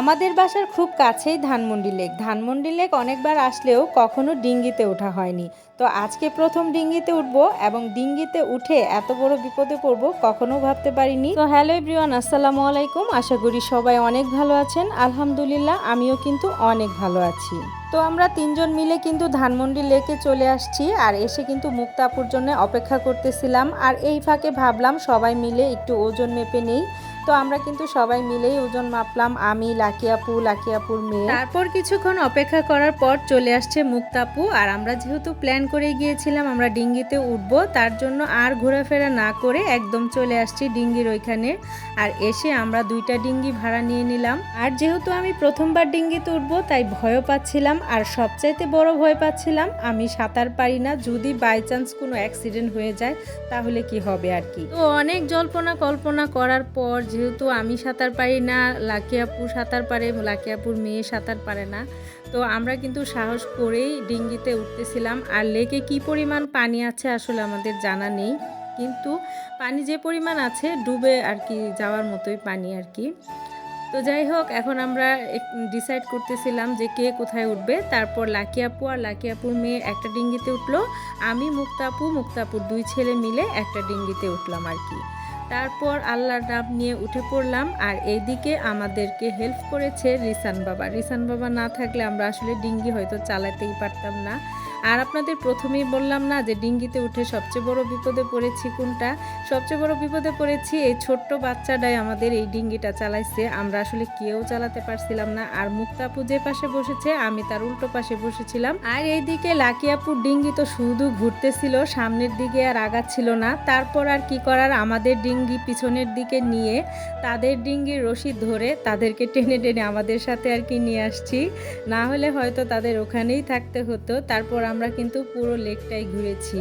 আমাদের বাসার খুব কাছেই ধানমন্ডি লেক। ধানমন্ডি লেক অনেকবার আসলেও কখনো ডিঙ্গিতে ওঠা হয়নি। তো আজকে প্রথম ডিঙ্গিতে উঠবো এবং ডিঙ্গিতে উঠে এত বড় বিপদে পড়ব কখনো ভাবতে পারিনি। তো হ্যালো এভরিওয়ান, আসসালামু আলাইকুম। আশা করি সবাই অনেক ভালো আছেন। আলহামদুলিল্লাহ, আমিও কিন্তু অনেক ভালো আছি। তো আমরা তিনজন মিলে কিন্তু ধানমন্ডি লেকে চলে আসছি আর এসে কিন্তু মুক্তাপুর জন্য অপেক্ষা করতেছিলাম। আর এই ফাঁকে ভাবলাম সবাই মিলে একটু ওজন মেপে নেই। তো আমরা কিন্তু সবাই মিলেই ওজন মাপলাম আমি লাকিয়াপু লাকিয়াপুর মেয়ে। তারপর কিছুক্ষণ অপেক্ষা করার পর চলে আসছে মুক্তাপু আর আমরা যেহেতু প্ল্যান করে গিয়েছিলাম আমরা ডিঙ্গিতে উঠবো তার জন্য আর ঘোরাফেরা না করে একদম চলে আসছি ডিঙ্গির ওইখানে। আর এসে আমরা দুইটা ডিঙ্গি ভাড়া নিয়ে নিলাম। আর যেহেতু আমি প্রথমবার ডিঙ্গিতে উঠবো তাই ভয়ও পাচ্ছিলাম আর সবচাইতে বড় ভয় পাচ্ছিলাম আমি সাঁতার পারি না যদি বাই চান্স কোনো অ্যাক্সিডেন্ট হয়ে যায় তাহলে কি হবে আর কি? তো অনেক জল্পনা কল্পনা করার পর যেহেতু আমি সাঁতার পারি না লাকিয়াপুর সাঁতার পারে লাকিয়াপুর মেয়ে সাঁতার পারে না। তো আমরা কিন্তু সাহস করেই ডিঙ্গিতে উঠতেছিলাম। আর লেকে কি পরিমাণ পানি আছে আসলে আমাদের জানা নেই। কিন্তু পানি যে পরিমাণ আছে, ডুবে আর কি যাওয়ার মতোই পানি আর কি। তো যাই হোক, এখন আমরা ডিসাইড করতেছিলাম যে কে কোথায় উঠবে। তারপর লাকি আপু আর লাকি আপুর মেয়ে একটা ডিঙ্গিতে উঠল। আমি মুক্তাপু মুক্তাপুর দুই ছেলে মিলে একটা ডিঙ্গিতে উঠলাম আর কি। তারপর আল্লাহর নাম নিয়ে উঠে পড়লাম আর এইদিকে আমাদেরকে হেল্প করেছে রিসান বাবা। রিসান বাবা না থাকলে আমরা আসলে ডিঙ্গি হয়তো চালাতেই পারতাম না। আর আপনাদের প্রথমেই বললাম না যে ডিঙ্গিতে উঠে সবচেয়ে বড় বিপদে পড়েছি কোনটা? সবচেয়ে বড় বিপদে পড়েছি এই ছোট্ট বাচ্চাটাই আমাদের এই ডিঙ্গিটা চালাইছে। আমরা আসলে কেউ চালাতে পারছিলাম না। আর মুক্তাপু যে পাশে বসেছে, আমি তার উল্টো পাশে বসেছিলাম। আর এইদিকে লাকিয়াপুর ডিঙ্গি তো শুধু ঘুরতেছিল, সামনের দিকে আর আগাচ্ছিল না। তারপর আর কি করার? আমাদের ডিঙ্গি পিছনের দিকে নিয়ে তাদের ডিঙ্গির রশি ধরে তাদেরকে টেনে টেনে আমাদের সাথে আর কি নিয়ে আসছি। না হলে হয়তো তাদের ওখানেই থাকতে হতো। তারপর আমরা কিন্তু পুরো লেকটাই ঘুরেছি।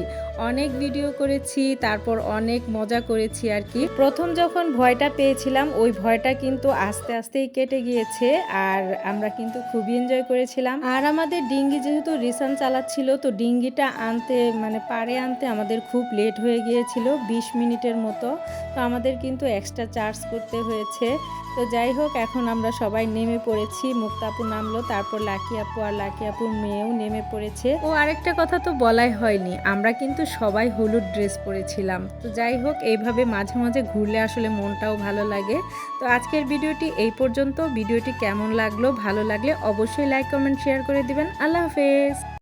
অনেক ভিডিও করেছি, তারপর অনেক মজা করেছি আর কি। প্রথম যখন ভয়টা পেয়েছিলাম, ওই ভয়টা কিন্তু আস্তে আস্তেই কেটে গিয়েছে আর আমরা কিন্তু খুবই এনজয় করেছিলাম। আর আমাদের ডিঙ্গি যেহেতু রিসান চালাচ্ছিল, তো ডিঙ্গিটা আনতে মানে পারে আনতে আমাদের খুব লেট হয়ে গিয়েছিল, বিশ মিনিটের মতো। তো আমাদের কিন্তু এক্সট্রা চার্জ করতে হয়েছে। তো যাই হোক, এখন আমরা সবাই নেমে পড়েছি। মুক্তাপু নামলো, তারপর লাকি আপু আর লাকি আপুর মেয়েও নেমে পড়েছে। ও আরেকটা কথা তো বলাই হয়নি, আমরা কিন্তু সবাই হলুদ ড্রেস পরেছিলাম। তো যাই হোক, এইভাবে মাঝে মাঝে ঘুরলে আসলে মনটাও ভালো লাগে। তো আজকের ভিডিওটি এই পর্যন্ত। ভিডিওটি কেমন লাগল, ভালো লাগলে অবশ্যই লাইক কমেন্ট শেয়ার করে দিবেন। আল্লাহ হাফেজ।